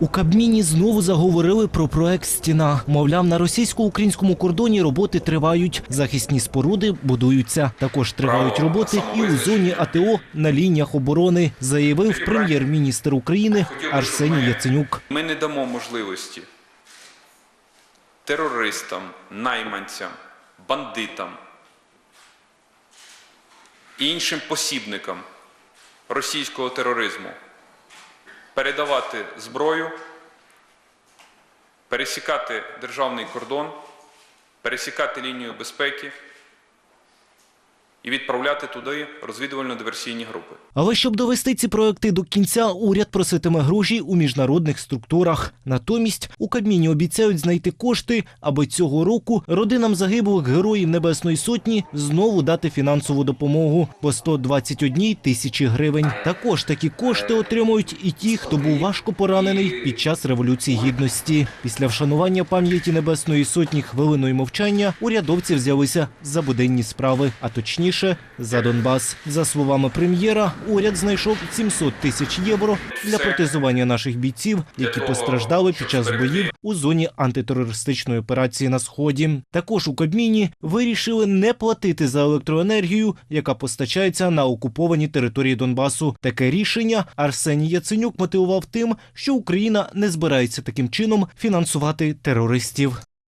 У Кабміні знову заговорили про проект Стіна. Мовляв, на російсько-українському кордоні роботи тривають. Захисні споруди будуються. Також тривають роботи і у зоні АТО на лініях оборони, заявив прем'єр-міністр України Арсеній Яценюк. Ми не дамо можливості терористам, найманцям, бандитам і іншим посібникам російського тероризму передавати зброю, пересікати державний кордон, пересікати лінію безпеки і відправляти туди розвідувально-диверсійні групи. Але щоб довести ці проекти до кінця, уряд проситиме гроші у міжнародних структурах. Натомість у Кабміні обіцяють знайти кошти, аби цього року родинам загиблих героїв Небесної Сотні знову дати фінансову допомогу по 121 тисячі гривень. Також такі кошти отримують і ті, хто був важко поранений під час революції гідності. Після вшанування пам'яті Небесної Сотні хвилиною мовчання урядовці взялися за буденні справи, а точніше за Донбас. За словами прем'єра, уряд знайшов 700 тисяч євро для протезування наших бійців, які постраждали під час боїв у зоні антитерористичної операції на сході. Також у Кабміні вирішили не платити за електроенергію, яка постачається на окуповані території Донбасу. Таке рішення Арсеній Яценюк мотивував тим, що Україна не збирається таким чином фінансувати терористів.